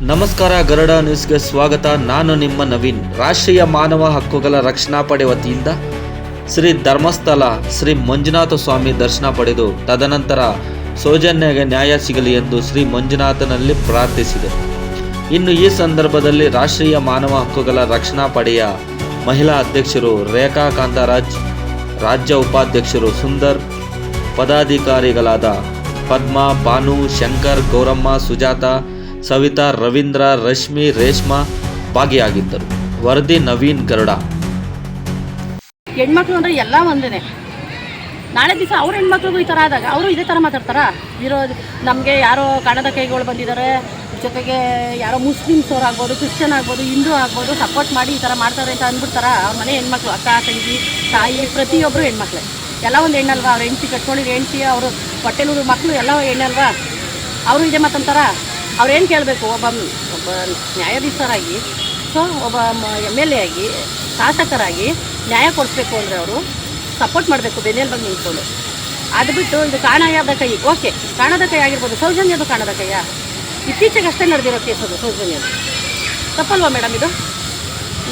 ನಮಸ್ಕಾರ ಗರಡ ನ್ಯೂಸ್ಗೆ ಸ್ವಾಗತ. ನಾನು ನಿಮ್ಮ ನವೀನ್. ರಾಷ್ಟ್ರೀಯ ಮಾನವ ಹಕ್ಕುಗಳ ರಕ್ಷಣಾ ಪಡೆ ವತಿಯಿಂದ ಶ್ರೀ ಧರ್ಮಸ್ಥಳ ಶ್ರೀ ಮಂಜುನಾಥ ಸ್ವಾಮಿ ದರ್ಶನ ಪಡೆದು ತದನಂತರ ಸೌಜನ್ಯಗೆ ನ್ಯಾಯ ಸಿಗಲಿ ಎಂದು ಶ್ರೀ ಮಂಜುನಾಥನಲ್ಲಿ ಪ್ರಾರ್ಥಿಸಿದೆ. ಇನ್ನು ಈ ಸಂದರ್ಭದಲ್ಲಿ ರಾಷ್ಟ್ರೀಯ ಮಾನವ ಹಕ್ಕುಗಳ ರಕ್ಷಣಾ ಪಡೆಯ ಮಹಿಳಾ ಅಧ್ಯಕ್ಷರು ರೇಖಾ ಕಾಂತರಾಜ್, ರಾಜ್ಯ ಉಪಾಧ್ಯಕ್ಷರು ಸುಂದರ್, ಪದಾಧಿಕಾರಿಗಳಾದ ಪದ್ಮ ಭಾನು ಶಂಕರ್, ಗೌರಮ್ಮ, ಸುಜಾತ ಸವಿತಾ, ರವೀಂದ್ರ, ರಶ್ಮಿ, ರೇಷ್ಮಾ ಭಾಗಿಯಾಗಿದ್ದರು. ವರದಿ ನವೀನ್ ಗರುಡ. ಹೆಣ್ಮಕ್ಳು ಅಂದ್ರೆ ಎಲ್ಲ ಒಂದೇ ನಾಳೆ ದಿವಸ ಅವ್ರ ಹೆಣ್ಮಕ್ಳಿಗೂ ಈ ಥರ ಆದಾಗ ಅವರು ಇದೇ ಥರ ಮಾತಾಡ್ತಾರಾ? ವಿರೋಧ ನಮಗೆ ಯಾರೋ ಕಾಣದ ಕೈಗಳು ಬಂದಿದ್ದಾರೆ ಜೊತೆಗೆ ಯಾರೋ ಮುಸ್ಲಿಮ್ಸ್ ಅವ್ರು ಆಗ್ಬೋದು, ಕ್ರಿಶ್ಚಿಯನ್ ಆಗ್ಬೋದು, ಹಿಂದೂ ಆಗ್ಬೋದು ಸಪೋರ್ಟ್ ಮಾಡಿ ಈ ಥರ ಮಾಡ್ತಾರೆ ಅಂತ ಅಂದ್ಬಿಡ್ತಾರ? ಅವ್ರ ಮನೆ ಹೆಣ್ಮಕ್ಳು, ಅಕ್ಕ, ತಂಗಿ, ತಾಯಿ ಪ್ರತಿಯೊಬ್ಬರು ಹೆಣ್ಮಕ್ಳೆ. ಎಲ್ಲ ಒಂದು ಹೆಣ್ಣಲ್ವಾ? ಅವ್ರ ಹೆಂಡತಿ ಕಟ್ಕೊಂಡಿರೋ ಹೆಂಡತಿ ಅವರು ಹೊಟ್ಟೆಲೂರು ಮಕ್ಕಳು ಎಲ್ಲ ಹೆಣ್ಣಲ್ವಾ? ಅವರು ಇದೇ ಮಾತಂತಾರ? ಅವ್ರೇನು ಕೇಳಬೇಕು? ಒಬ್ಬ ಒಬ್ಬ ನ್ಯಾಯಾಧೀಶರಾಗಿ, ಸೊ ಒಬ್ಬ ಎಂ ಎಲ್ ಎ ಆಗಿ, ಶಾಸಕರಾಗಿ ನ್ಯಾಯ ಕೊಡಿಸ್ಬೇಕು ಅಂದರೆ ಅವರು ಸಪೋರ್ಟ್ ಮಾಡಬೇಕು, ಬೆನ್ನೆಲ್ ಬಂದು ನಿಂತ್ಕೊಂಡು. ಅದು ಬಿಟ್ಟು ಇದು ಕಾಣದ ಕೈ? ಓಕೆ, ಕಾಣದ ಕೈ ಆಗಿರ್ಬೋದು. ಸೌಜನ್ಯದು ಕಾಣದ ಕೈಯ? ಇತ್ತೀಚೆಗಷ್ಟೇ ನಡೆದಿರೋ ಕೇಸ್ ಅದು ಸೌಜನ್ಯದು ತಪ್ಪಲ್ವಾ ಮೇಡಮ್ ಇದು?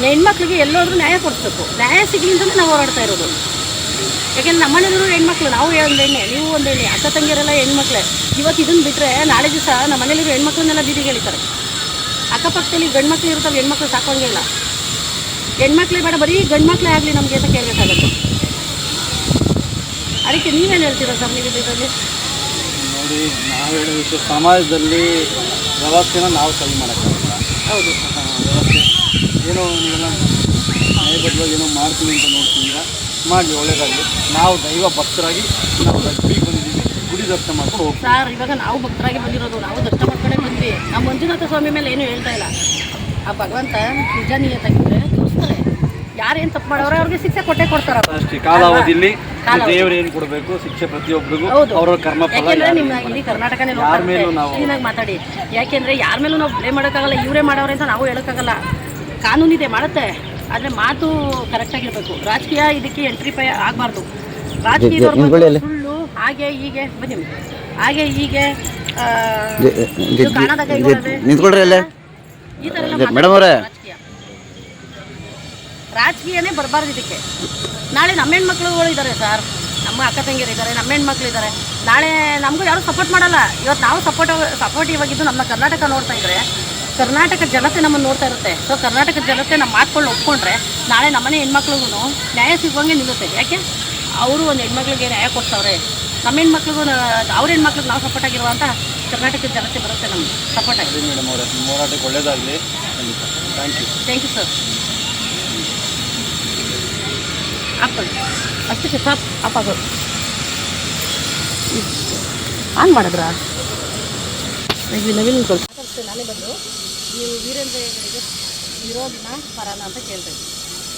ಹೆಣ್ಮಕ್ಳಿಗೆ ಎಲ್ಲೋದ್ರೂ ನ್ಯಾಯ ಕೊಡಿಸ್ಬೇಕು. ನ್ಯಾಯ ಸಿಗಲಿ ನಾವು ಹೋರಾಡ್ತಾ ಇರೋದು. ಯಾಕೆಂದ್ರೆ ನಮ್ಮನೆಯವರು ಹೆಣ್ಮಕ್ಳು ನಾವು ಒಂದು ಎಣ್ಣೆ ನೀವು ಒಂದು ಎಣ್ಣೆ ಅಕ್ಕ ತಂಗಿಯರೆಲ್ಲ ಹೆಣ್ಮಕ್ಳೆ. ಇವತ್ತು ಇದನ್ನು ಬಿಟ್ಟರೆ ನಾಳೆ ದಿವಸ ನಮ್ಮ ಮನೇಲಿರೋ ಹೆಣ್ಮಕ್ಳನ್ನೆಲ್ಲ ಬೀದಿಗೆ ಎಳಿತಾರೆ ಅಕ್ಕಪಕ್ಕದಲ್ಲಿ ಗಂಡು ಮಕ್ಳು ಇರ್ತಾವೆ ಹೆಣ್ಮಕ್ಳು ಸಾಕೋಂಗಿಲ್ಲ ಹೆಣ್ಮಕ್ಳೇ ಬೇಡ ಬರೀ ಗಂಡು ಮಕ್ಳೇ ಆಗಲಿ ನಮಗೆ ಅಂತ ಕೇಳಬೇಕಾಗತ್ತೆ. ಅದಕ್ಕೆ ನೀವೇನು ಹೇಳ್ತೀರಾ ಸರ್ ನೀವು ಇದರಲ್ಲಿ? ನೋಡಿ ನಾವು ಹೇಳೋದಕ್ಕೆ ಸಮಾಜದಲ್ಲಿ ವ್ಯವಸ್ಥೆನ ನಾವು ಸರಿ ಮಾಡೋಕ್ಕಾಗಲ್ಲ. ಹೌದು. ವ್ಯವಸ್ಥೆ ಏನೋ ನೀವೆಲ್ಲ ನ್ಯಾಯಬದ್ಧವಾಗಿ ಏನೋ ಮಾಡ್ತೀವಿ ಅಂತ ನೋಡ್ತೀರಾ? ಮಾಡಲಿ ಒಳ್ಳೇದಾಗಲಿ. ನಾವು ದೈವ ಭಕ್ತರಾಗಿ ನಾವು ಗಟ್ಟಿಗೆ ಬಂದಿದ್ದೀವಿ. ಗುಡಿ ದರ್ಶನ ಮಾಡ್ಕೊಂಡು ಹೋಗ್ತೀವಿ. ಸರ್ ಇವಾಗ ನಾವು ಭಕ್ತರಾಗಿ ಬಂದಿರೋದು ನಾವು ದರ್ಶನ ಮಾಡ್ಕೊಂಡೇ ಬಂದ್ವಿ. ನಮ್ಮ ಮಂಜುನಾಥ ಸ್ವಾಮಿ ಮೇಲೆ ಏನೂ ಹೇಳ್ತಾ ಇಲ್ಲ. ಆ ಭಗವಂತ ನಿಜ ನಿಯತ್ತಾಗಿದ್ರೆ ತೋರಿಸ್ತಾರೆ. ಯಾರೇನು ತಪ್ಪು ಮಾಡೋರು ಅವ್ರಿಗೆ ಶಿಕ್ಷೆ ಕೊಟ್ಟೆ ಕೊಡ್ತಾರೆ. ಅಷ್ಟೇ ಕಾಲಾವಧಿಯಲ್ಲಿ ಕಾಲಾವಧಿ. ದೇವರು ಏನು ಕೊಡಬೇಕು ಶಿಕ್ಷೆ ಪ್ರತಿಯೊಬ್ಬರಿಗೂ ಅವರ ಕರ್ಮ ಯಾಕೆಂದ್ರೆ ನಿಮ್ಮ ಇಲ್ಲಿ ಕರ್ನಾಟಕನೇ ಯಾರ ಮೇಲೂ ನಾವು ಕ್ಲೀನಾಗಿ ಮಾತಾಡಿ. ಯಾಕೆಂದ್ರೆ ಯಾರ ಮೇಲೂ ನಾವು ಬ್ಲೇಮ್ ಮಾಡೋಕ್ಕಾಗಲ್ಲ ಇವರೇ ಮಾಡೋರೆ ಅಂತ ನಾವು ಹೇಳೋಕ್ಕಾಗಲ್ಲ. ಕಾನೂನಿದೆ ಮಾಡುತ್ತೆ. ಆದರೆ ಮಾತು ಕರೆಕ್ಟ್ ಆಗಿರ್ಬೇಕು. ರಾಜಕೀಯ ಇದಕ್ಕೆ ಎಂಟ್ರಿ ಪೈ ಆಗಬಾರ್ದು. ರಾಜಕೀಯದವ್ರು ಬಂದು ಸುಳ್ಳು ಹಾಗೆ ಹೀಗೆ ಬನ್ನಿ ಹಾಗೆ ಹೀಗೆ ನಿಂತ್ಕೊಳ್ರಿ ಅಲ್ಲೇ. ಮೇಡಮ್ ಅವರೇ. ರಾಜಕೀಯ. ರಾಜಕೀಯನೇ ಬರಬಾರ್ದು ಇದಕ್ಕೆ. ನಾಳೆ ನಮ್ಮ ಹೆಣ್ಮಕ್ಳುಗಳು ಇದ್ದಾರೆ ಸರ್. ನಮ್ಮ ಅಕ್ಕ ತಂಗಿಯರು ಇದ್ದಾರೆ ನಮ್ಮ ಹೆಣ್ಮಕ್ಳು ಇದ್ದಾರೆ ನಾಳೆ ನಮಗೂ ಯಾರು ಸಪೋರ್ಟ್ ಮಾಡಲ್ಲ. ಇವತ್ತು ನಾವು ಸಪೋರ್ಟ್ ಸಪೋರ್ಟಿವ್ ಆಗಿದ್ದು ನಮ್ಮ ಕರ್ನಾಟಕ ನೋಡ್ತಾ ಇದ್ರೆ ಕರ್ನಾಟಕ ಜನತೆ ನಮ್ಮನ್ನು ನೋಡ್ತಾ ಇರುತ್ತೆ. ಸೊ ಕರ್ನಾಟಕ ಜನತೆ ನಮ್ಮ ಮಾತುಗಳು ಒಪ್ಕೊಂಡ್ರೆ ನಾಳೆ ನಮ್ಮನೆ ಹೆಣ್ಮಕ್ಳಿಗೂ ನ್ಯಾಯ ಸಿಗುವಂಗೆ ನಿಲ್ಲುತ್ತೆ. ಯಾಕೆ? ಅವರು ಒಂದು ಹೆಣ್ಮಕ್ಳಿಗೆ ನ್ಯಾಯ ಕೊಡ್ತಾವ್ರೆ ನಮ್ಮ ಹೆಣ್ಮಕ್ಳಿಗೂ ಅವ್ರ ಹೆಣ್ಮಕ್ಳಿಗೆ ನಾವು ಸಪೋರ್ಟ್ ಆಗಿರುವಂಥ ಕರ್ನಾಟಕದ ಜನತೆ ಬರುತ್ತೆ ನಮ್ಗೆ. ಸಪೋರ್ಟ್ ಆಗಿದೆ. ಮೇಡಮ್ ಅವರೇ ಹೋರಾಟಕ್ಕೆ ಒಳ್ಳೇದಾಗಲಿ. Thank you thank you sir ಹಾಕೊಳ್ಳಿ ಅಷ್ಟಕ್ಕೆ ಸಾಪ್ ಅಪ್ಪ ಆಗೋದು. ಆನ್ ಮಾಡಿದ್ರಾ? ನವೀನ್ ನಾನೇ ಬಂದು. ನೀವು ವೀರೇಂದ್ರ ಹೆಗಡೆಗೆ ವಿರೋಧಿನ ಪರಾನ ಅಂತ ಕೇಳ್ತಾ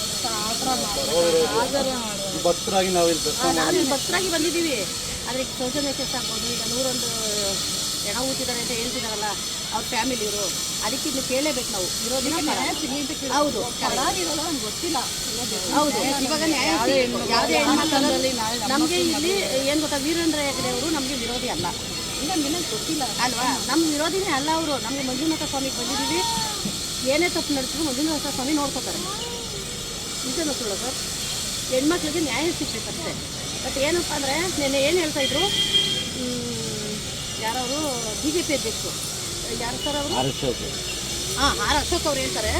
ಭಕ್ತರಾಗಿ ನಾವು ಭಕ್ತರಾಗಿ ನಾವು ಭಕ್ತರಾಗಿ ಬಂದಿದ್ದೀವಿ. ಆದರೆ ಈಗ ಕೇಸ್ ಆಗ್ಬೋದು ಈಗ ನೂರೊಂದು ಹೆಣ ಊತಿದ್ದಾರೆ ಅಂತ ಹೇಳ್ತಿದಾರಲ್ಲ ಅವ್ರ ಫ್ಯಾಮಿಲಿಯವರು ಅದಕ್ಕೆ ಇನ್ನು ಕೇಳಲೇಬೇಕು ನಾವು. ವಿರೋಧಿನ ಪರ ಹೌದು. ಗೊತ್ತಿಲ್ಲ. ಹೌದು. ಇವಾಗ ನ್ಯಾಯ. ಯಾವುದೇ ನಮಗೆ ಇಲ್ಲಿ ಏನು ಗೊತ್ತಾ ವೀರೇಂದ್ರ ಹೆಗಡೆಯವರು ನಮಗೆ ವಿರೋಧಿ ಅಲ್ಲ. ಗೊತ್ತಿಲ್ಲ. ಅಲ್ವಾ? ನಮ್ಮ ವಿರೋಧಿನೇ ಅಲ್ಲ ಅವರು. ನಮಗೆ ಮಂಜುನಾಥ ಸ್ವಾಮಿಗೆ ಬಂದಿದ್ದೀವಿ. ಏನೇ ತಪ್ಪು ನಡೆಸಿದ್ರು ಮಂಜುನಾಥ ಸ್ವಾಮಿ ನೋಡ್ಕೋತಾರೆ. ನಿಜನೂ ಸುಳ್ಳ ಸರ್ ಹೆಣ್ಮಕ್ಳಿಗೆ ನ್ಯಾಯ ಸಿಗ್ಬೇಕಷ್ಟೇ ಬಟ್ ಏನಪ್ಪ ಅಂದರೆ ನೆನ್ನೆ ಏನು ಹೇಳ್ತಾ ಇದ್ರು? ಯಾರವರು? ಬಿ ಜೆ ಪಿ ಅಧ್ಯಕ್ಷರು. ಯಾರು ಸರ್ ಅವರು? ಹಾಂ ಆರ್ ಅಶೋಕ್ ಅವ್ರು ಹೇಳ್ತಾರೆ.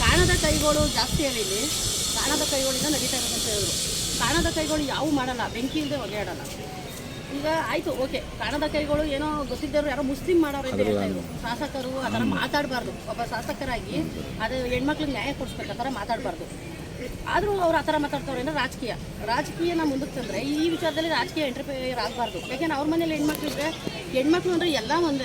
ಕಾಣದ ಕೈಗಳು ಜಾಸ್ತಿ ಹೇಳಿ ಇಲ್ಲಿ. ಕಾಣದ ಕೈಗಳಿಂದ ನಡೀತಾ ಇರೋದಂತ ಹೇಳಿದ್ರು. ಕಾಣದ ಕೈಗಳು ಯಾವೂ ಮಾಡಲ್ಲ. ಬೆಂಕಿ ಇಲ್ಲದೆ ಒಗೆಯಾಡಲ್ಲ ಈಗ ಆಯಿತು ಓಕೆ ಕಾಣದ ಕೈಗಳು ಏನೋ ಗೊತ್ತಿದ್ದವರು ಯಾರೋ ಮುಸ್ಲಿಂ ಮಾಡೋರು ಅಂತ ಹೇಳ್ತಾ ಇದ್ರು. ಶಾಸಕರು ಆ ಥರ ಮಾತಾಡಬಾರ್ದು. ಒಬ್ಬ ಶಾಸಕರಾಗಿ ಅದು ಹೆಣ್ಮಕ್ಳಿಗೆ ನ್ಯಾಯ ಕೊಡಿಸ್ಬೇಕು ಆ ಥರ ಮಾತಾಡಬಾರ್ದು. ಆದರೂ ಅವ್ರು ಆ ಥರ ಮಾತಾಡ್ತವ್ರೆ ಅಂದ್ರೆ ರಾಜಕೀಯ. ರಾಜಕೀಯನ ಮುಂದಕ್ಕೆ ತಂದ್ರೆ ಈ ವಿಚಾರದಲ್ಲಿ ರಾಜಕೀಯ ಎಂಟ್ರಿಫೈರ್ ಆಗಬಾರ್ದು. ಯಾಕೆಂದ್ರೆ ಅವ್ರ ಮನೇಲಿ ಹೆಣ್ಮಕ್ಳಿದ್ರೆ ಹೆಣ್ಮಕ್ಳು ಅಂದರೆ ಎಲ್ಲ ಒಂದೇ.